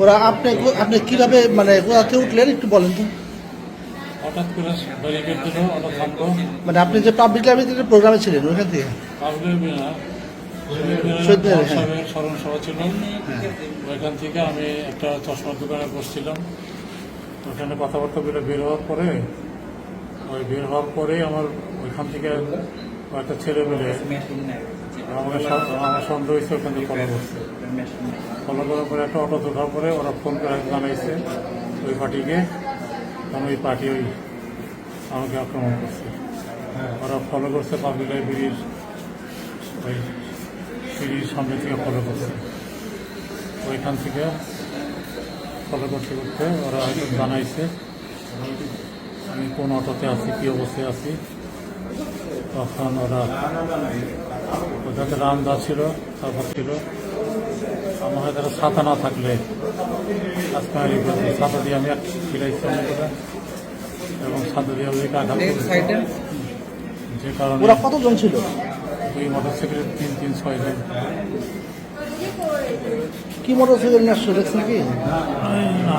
ওরা আপনি আপনি কীভাবে মানে কোথাতে উঠলেন একটু বলেন তো। হঠাৎ করে ব্যারিকেড দিল ওটা থামলো মানে আপনি যে পাবলিক লাইব্রেরিতে প্রোগ্রামে ছিলেন ওইখান থেকে? হ্যাঁ। স্মরণ সভা ছিল। ওইখান থেকে আমি একটা চশমার দোকানে বসছিলাম। ওখানে কথাবার্তা বলে বের হওয়ার পরে ওই বের হওয়ার পরে আমার ওইখান থেকে কয়েকটা ছেলে মিলে আমার সন্দেহ হয়েছে থেকে ফলো করছে ফলো করার পরে একটা অটো ধরার পরে ওরা ফোন করে জানাইছে ওই পার্টিকে তখন ওই পার্টি ওই আমাকে আক্রমণ করছে। ওরা ফলো করছে পাবলিক লাইব্রেরির ওই সিঁড়ির সামনে থেকে ফলো করছে। ওইখান থেকে ফলো করতে করতে ওরা হয়তো জানাইছে, আমি কোন অটোতে আছি, কী অবস্থায় আছি, তখন ওরা ওটাতে রামদা ছিল তারপর ছিল আমার একটা ছাতা না থাকলে ছাতা দিয়ে আমি এক ফিরাইছি এবং ছাতা দিয়ে ওদেরকে আঘাত যে কারণে ওরা কতজন ছিল ওই মোটরসাইকেলের তিন তিন ছয় জন কি মোটর সাইকেল নিয়ে আসছো দেখছেন কি না না